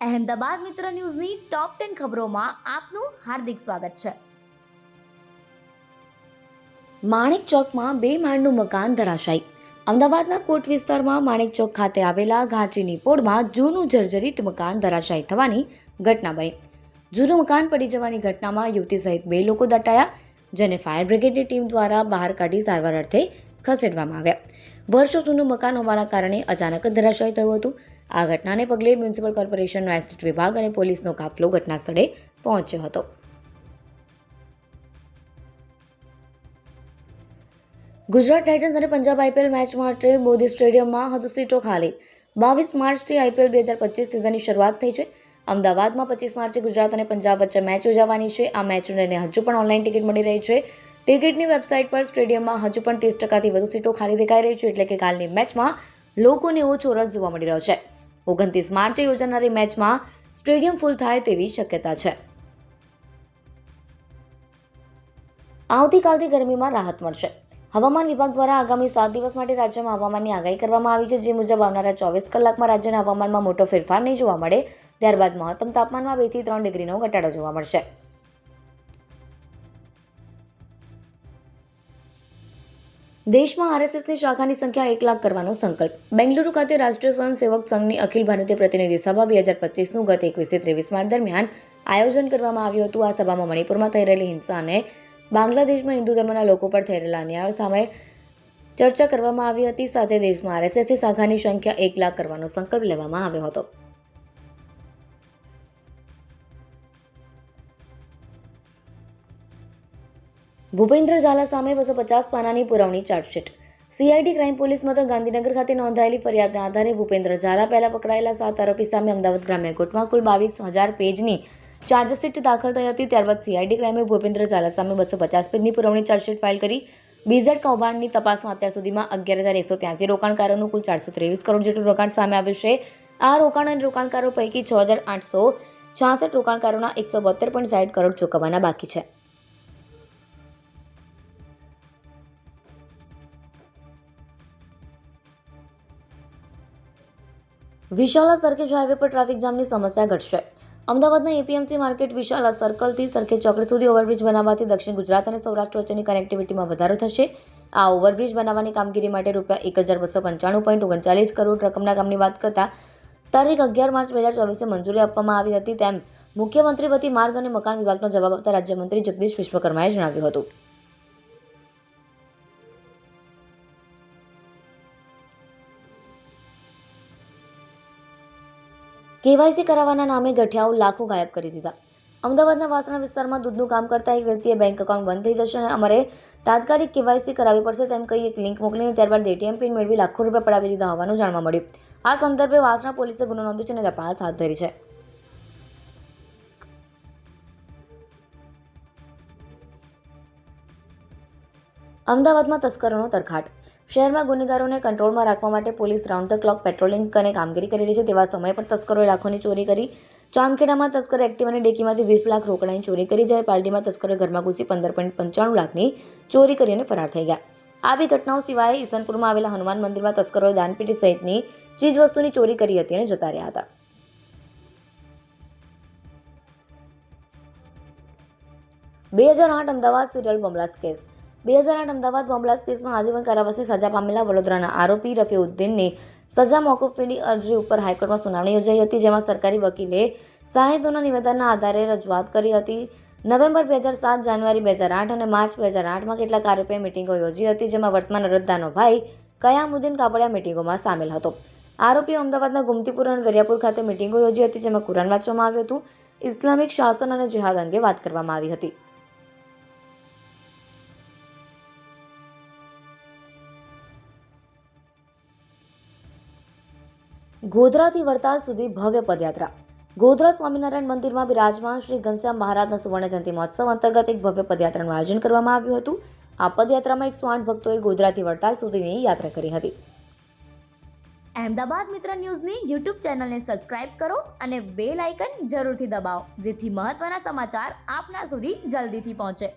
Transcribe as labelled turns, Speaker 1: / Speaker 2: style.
Speaker 1: અહેમદાબાદ મિત્ર ન્યૂઝની top ten ખબરોમાં આપનું હાર્દિક સ્વાગત છે. માણેક ચોકમાં બે માળનું મકાન ધરાશાયી. અમદાવાદના કોટ વિસ્તારમાં માણેક ચોક ખાતે આવેલા ઘાંચીની પોળમાં જૂનું જર્જરિત મકાન ધરાશાયી થવાની ઘટના બની. જૂનું મકાન પડી જવાની ઘટનામાં યુવતી સહિત બે લોકો દટાયા, જેને ફાયર બ્રિગેડની ટીમ દ્વારા બહાર કાઢી સારવાર અર્થે ખસેડવામાં આવ્યા. વર્ષો જૂનું મકાન હોવાના કારણે અચાનક જ ધરાશાયી થયું હતું. આ ઘટનાને પગલે મ્યુનિસિપલ કોર્પોરેશનનો એસ્ટેટ વિભાગ અને પોલીસનો કાફલો ઘટના સ્થળે પહોંચ્યો હતો. ગુજરાત ટાઇટન્સ અને પંજાબ આઈપીએલ મેચ માટે મોદી સ્ટેડિયમમાં હજુ સીટો ખાલી. બાવીસ માર્ચથી આઈપીએલ બે હજાર પચીસ સિઝનની શરૂઆત થઈ છે. અમદાવાદમાં પચીસ માર્ચે ગુજરાત અને પંજાબ વચ્ચે મેચ યોજાવાની છે. આ મેચને હજુ પણ ઓનલાઈન ટિકિટ મળી રહી છે. ટિકિટની વેબસાઇટ પર સ્ટેડિયમમાં હજુ પણ ત્રીસ ટકાથી વધુ સીટો ખાલી દેખાઈ રહી છે, એટલે કે કાલની મેચમાં લોકોને ઓછો રસ જોવા મળી રહ્યો છે. ઓગણત્રીસ માર્ચે યોજાનારી મેચમાં સ્ટેડિયમ ફૂલ થાય તેવી શક્યતા છે. આવતીકાલથી ગરમીમાં રાહત મળશે. હવામાન વિભાગ દ્વારા આગામી સાત દિવસ માટે રાજ્યમાં હવામાનની આગાહી કરવામાં આવી છે, જે મુજબ આવનારા ચોવીસ કલાકમાં રાજ્યના હવામાનમાં મોટો ફેરફાર નહીં જોવા મળે. ત્યારબાદ મહત્તમ તાપમાનમાં બેથી ત્રણ ડિગ્રીનો ઘટાડો જોવા મળશે. દેશમાં આરએસએસની શાખાની સંખ્યા એક લાખ કરવાનો સંકલ્પ. બેંગલુરુ ખાતે રાષ્ટ્રીય સ્વયંસેવક સંઘની અખિલ ભારતીય પ્રતિનિધિ સભા બે હજાર પચીસનું ગત એકવીસથી ત્રેવીસ માર્ચ દરમિયાન આયોજન કરવામાં આવ્યું હતું. આ સભામાં મણિપુરમાં થઈ રહેલી હિંસા અને બાંગ્લાદેશમાં હિન્દુ ધર્મના લોકો પર થઈ રહેલા અન્યાયો સામે ચર્ચા કરવામાં આવી હતી. સાથે દેશમાં આરએસએસની શાખાની સંખ્યા એક લાખ કરવાનો સંકલ્પ લેવામાં આવ્યો હતો. ભૂપેન્દ્ર ઝાલા સામે બસો પચાસ પાનાની પુરવણી charge sheet. CID crime police મથક ગાંધીનગર ખાતે નોંધાયેલી ફરિયાદના આધારે ભૂપેન્દ્ર ઝાલા પહેલા પકડાયેલા સાત આરોપી સામે અમદાવાદ ગ્રામ્ય કોર્ટમાં કુલ બાવીસ હજાર પેજની ચાર્જશીટ દાખલ થઈ હતી. ત્યારબાદ સીઆઈડી ક્રાઇમે ભૂપેન્દ્ર ઝાલા સામે બસો પચાસ પેજની પુરવણી ચાર્જશીટ ફાઇલ કરી. બીઝેડ કૌભાંડની તપાસમાં અત્યાર સુધીમાં અગિયાર હજાર એકસો ત્યાંસી રોકાણકારોનું કુલ ચારસો ત્રેવીસ કરોડ જેટલું રોકાણ સામે આવ્યું છે. આ રોકાણ અને રોકાણકારો પૈકી છ હજાર આઠસો છાસઠ રોકાણકારોના એકસો બોતેર પોઈન્ટ સાઠ કરોડ ચૂકવવાના બાકી છે. વિશાલા સરખેજ હાઈવે પર ટ્રાફિક જામની સમસ્યા ઘટશે. અમદાવાદના એપીએમસી માર્કેટ વિશાલા સર્કલથી સરખેજ ચોકડી સુધી ઓવરબ્રિજ બનાવવાથી દક્ષિણ ગુજરાત અને સૌરાષ્ટ્ર વચ્ચેની કનેક્ટિવિટીમાં વધારો થશે. આ ઓવરબ્રિજ બનાવવાની કામગીરી માટે રૂપિયા એક હજાર બસો પંચાણું પોઈન્ટ ઓગણચાલીસ કરોડ રકમના કામની વાત કરતા, તારીખ અગિયાર માર્ચ બે હજાર ચોવીસે મંજૂરી આપવામાં આવી હતી તેમ મુખ્યમંત્રી વતી માર્ગ અને મકાન વિભાગનો જવાબ આપતા રાજ્યમંત્રી જગદીશ વિશ્વકર્માએ જણાવ્યું હતું. કેવાયસી કરાવવાના નામે ગઠિયાઓ લાખો ગાયબ કરી દીધા. અમદાવાદના વાસણા વિસ્તારમાં દૂધનું કામ કરતા એક વ્યક્તિએ બેંક એકાઉન્ટ બંધ થઈ જશે અને અમારે તાત્કાલિક કેવાયસી કરાવવી પડશે તેમ કહી એક લિંક મોકલીને ત્યારબાદ એટીએમ પિન મેળવી લાખો રૂપિયા પડાવી દીધા હોવાનું જાણવા મળ્યું. આ સંદર્ભે વાસણા પોલીસે ગુનો નોંધ્યો છે અને તપાસ હાથ ધરી છે. અમદાવાદમાં તસ્કરોનો તરખાટ. શહેરમાં ગુનેગારોને કંટ્રોલમાં રાખવા માટે police round the clock patrolling અને કામગીરી કરી રહી છે. તેવા સમયે પણ તસ્કરોએ લાખોની ચોરી કરી. ચાંદખેડામાં તસ્કરે એક્ટિવ અને ડેકીમાંથી વીસ લાખ રોકડાની ચોરી કરી, જ્યારે પાલડીમાં તસ્કરોએ ઘરમાં ઘૂસી પંદર પોઈન્ટ પંચાણું લાખની ચોરી કરીને ફરાર થઈ ગયા. આ બી ઘટનાઓ સિવાય ઈસનપુરમાં આવેલા હનુમાન મંદિરમાં તસ્કરોએ દાનપેટી સહિતની ચીજવસ્તુની ચોરી કરી હતી અને જતા રહ્યા હતા. બે હજાર આઠ અમદાવાદ સિરિયલ બમલાસ કેસ. બે હજાર આઠ અમદાવાદ બોમ્બલાસ કેસમાં આજીવન કારાવાસની સજા પામેલા વડોદરાના આરોપી રફીઉદ્દીનની સજા મોકૂફીની અરજી ઉપર હાઈકોર્ટમાં સુનાવણી યોજાઈ હતી, જેમાં સરકારી વકીલે સાહેદોના નિવેદનના આધારે રજૂઆત કરી હતી. નવેમ્બર બે હજાર સાત, જાન્યુઆરી બે હજાર આઠ અને માર્ચ બે હજાર આઠમાં કેટલાક આરોપીએ મિટિંગો યોજી હતી, જેમાં વર્તમાન અરજદારનો ભાઈ કયામુદ્દીન કાપડિયા મિટિંગોમાં સામેલ હતો. આરોપીઓ અમદાવાદના ગુમતીપુર અને દરિયાપુર ખાતે મિટિંગો યોજી હતી, જેમાં કુરાન વાંચવામાં આવ્યું હતું. ઇસ્લામિક શાસન અને જિહાદ અંગે વાત કરવામાં આવી હતી. ગોધરાથી વડતાલ સુધી ભવ્ય પદયાત્રા. ગોધરા સ્વામિનારાયણ મંદિરમાં બિરાજમાન શ્રી ઘનશ્યામ મહારાજના સુવર્ણ જયંતિ મહોત્સવ અંતર્ગત એક ભવ્ય પદયાત્રાનું આયોજન કરવામાં આવ્યું હતું. આ પદયાત્રામાં એકસો આઠ ભક્તોએ ગોધરાથી વડતાલ સુધીની યાત્રા કરી હતી. અહેમદાબાદ મિત્ર ન્યૂઝની યુટ્યુબ ચેનલને સબસ્ક્રાઇબ કરો અને બેલ આઇકન જરૂરથી દબાવો, જેથી મહત્વના સમાચાર આપના સુધી જલ્દીથી પહોંચે.